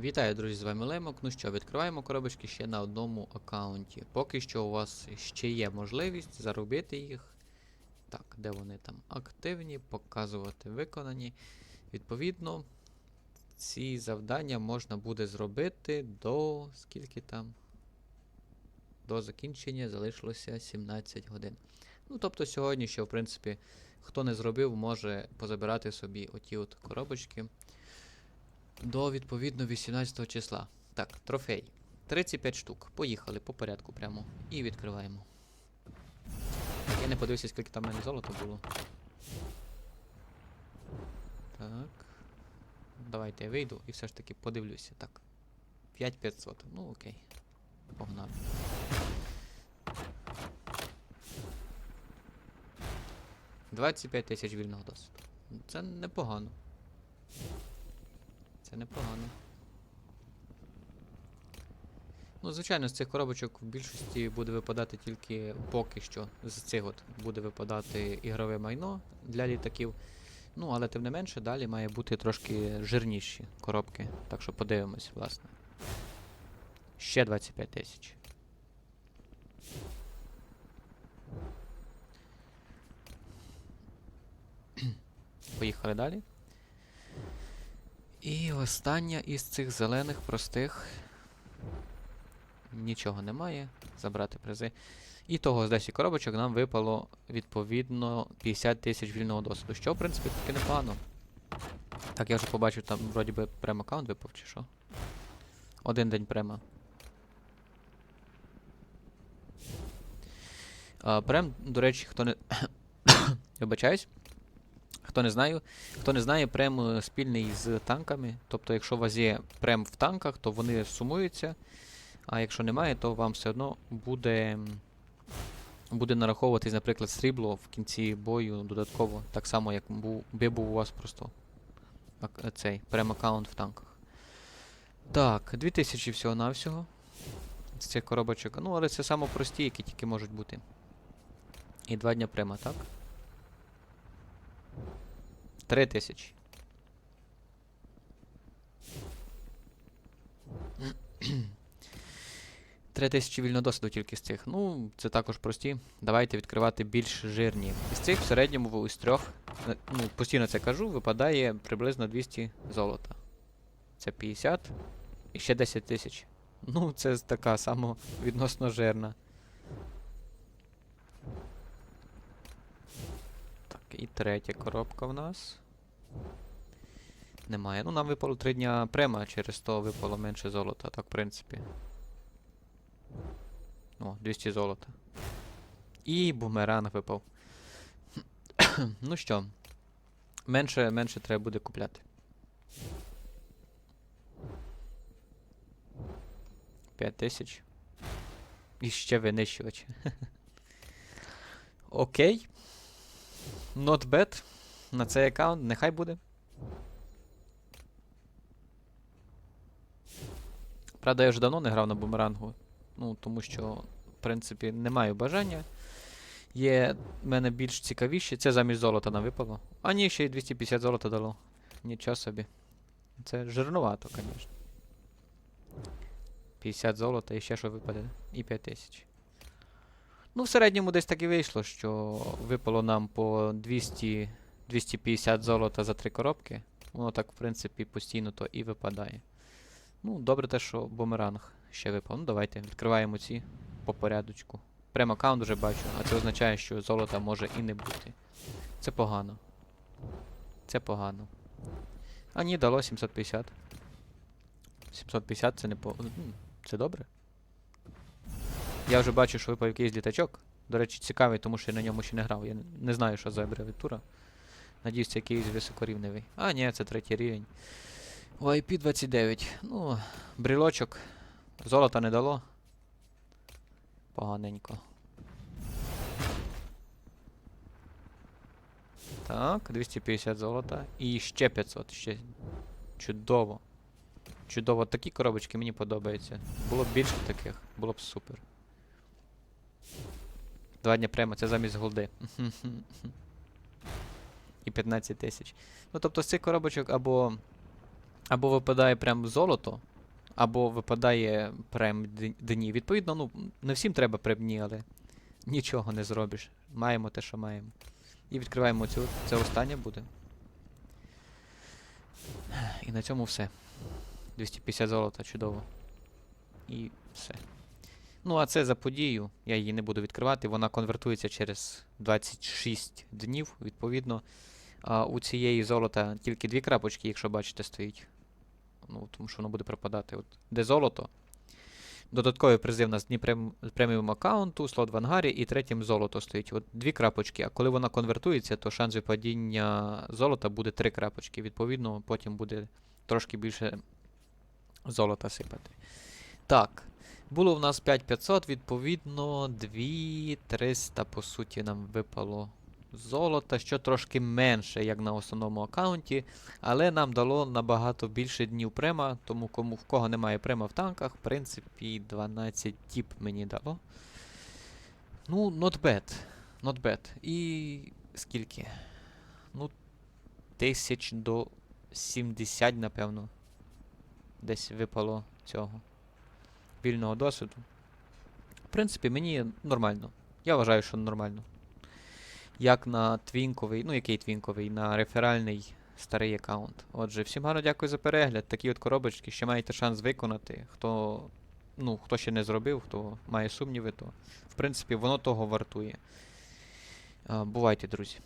Вітаю, друзі, з вами Лемок. Ну що, відкриваємо коробочки ще на одному аккаунті. Поки що у вас ще є можливість заробити їх. Так, де вони там активні, показувати виконані. Відповідно, ці завдання можна буде зробити до скільки там? До закінчення залишилося 17 годин. Ну, тобто сьогодні ще, в принципі, хто не зробив, може позабирати собі оті от коробочки до відповідно 18 числа. Так, трофей. 35 штук. Поїхали по порядку прямо. І відкриваємо. Я не подивився, скільки там в мене золота було. Так. Давайте я вийду і все ж таки подивлюся. Так. 5500. Ну окей. Погнали. Двадцять п'ять тисяч вільного досвіду. Це непогано. Це непогано. Ну, звичайно, з цих коробочок в більшості буде випадати тільки поки що. З цих от буде випадати ігрове майно для літаків. Ну, але тим не менше, далі має бути трошки жирніші коробки. Так що подивимось, власне. Ще 25 тисяч. Поїхали далі. І остання із цих зелених простих. Нічого немає. Забрати призи. І того з 10 коробочок нам випало відповідно 50 тисяч вільного досвіду. Що, в принципі, таки непогано. Так, я вже побачив, там вроді би прем аккаунт випав, чи що. Один день према. Прем, до речі, хто не. Вибачаюсь. Хто не знає, хто не знає, прем е, спільний з танками. Тобто, якщо у вас є прем в танках, то вони сумуються. А якщо немає, то вам все одно буде, буде нараховуватись, наприклад, срібло в кінці бою додатково, так само, як би був у вас просто цей прем-аккаунт в танках. Так, 2000 всього-навсього. З цих коробочок. Ну, але це саме які тільки можуть бути. І два дня према, так? 3000. Три тисячі вільного досвіду тільки з цих. Ну, це також прості. Давайте відкривати більш жирні. Із цих в середньому із трьох, е, ну, постійно це кажу, випадає приблизно 200 золота. Це 50 і ще 10 тисяч. Ну, це така само відносно жирна. І третя коробка в нас. Немає. Ну, нам випало 3 дня према, через то випало менше золота, так, в принципі. О, 200 золота. І бумеранг випав. ну що, менше, менше треба буде купляти. 5 тисяч. І ще винищувач. Окей. Not bad. На цей аккаунт нехай буде. Правда, я вже давно не грав на бумерангу. Ну, тому що, в принципі, не маю бажання. Є в мене більш цікавіші. Це замість золота нам випало. А ні, ще й 250 золота дало. Нічого собі. Це жирнувато, звісно. 50 золота і ще що випаде. І 5000. Ну, в середньому десь так і вийшло, що випало нам по 200, 250 золота за три коробки. Воно так, в принципі, постійно то і випадає. Ну, добре те, що бумеранг ще випав. Ну, давайте відкриваємо ці по порядочку. Прям аккаунт вже бачу, а це означає, що золота може і не бути. Це погано. Це погано. А ні, дало 750. 750 це не по. Це добре. Я вже бачу, що випав якийсь літачок. До речі, цікавий, тому що я на ньому ще не грав. Я не- знаю, що за абревіатура. Надіюсь, якийсь високорівневий. А, ні, це третій рівень. У IP29. Ну, брілочок. Золота не дало. Поганенько. Так, 250 золота. І ще 500. Ще чудово. Чудово. Такі коробочки мені подобаються. Було б більше таких, було б супер. Два дня прямо, це замість голди. І 15 тисяч. Ну тобто з цих коробочок або або випадає прям золото, або випадає прем дні. Відповідно, ну, не всім треба прем-дні, але нічого не зробиш. Маємо те, що маємо. І відкриваємо цю. Це останнє буде. І на цьому все. 250 золота, чудово. І все. Ну, а це за подію. Я її не буду відкривати. Вона конвертується через 26 днів, відповідно. А у цієї золота тільки дві крапочки, якщо бачите, стоїть. Ну, тому що воно буде пропадати. От, де золото. Додатковий призив на дні прем... преміум аккаунту, слот в ангарі і третім золото стоїть. От дві крапочки. А коли вона конвертується, то шанс випадіння золота буде три крапочки. Відповідно, потім буде трошки більше золота сипати. Так. Було в нас 5500, відповідно, 2300, по суті, нам випало золота, що трошки менше, як на основному аккаунті, але нам дало набагато більше днів према, тому кому в кого немає према в танках, в принципі, 12 тіп мені дало. Ну, not bad. Not bad. І скільки? Ну, тисяч до 70, напевно. Десь випало цього вільного досвіду. В принципі, мені нормально. Я вважаю, що нормально. Як на твінковий, ну який твінковий, на реферальний старий аккаунт. Отже, всім гарно дякую за перегляд. Такі от коробочки, ще маєте шанс виконати. Хто, ну, хто ще не зробив, хто має сумніви, то в принципі воно того вартує. Бувайте, друзі.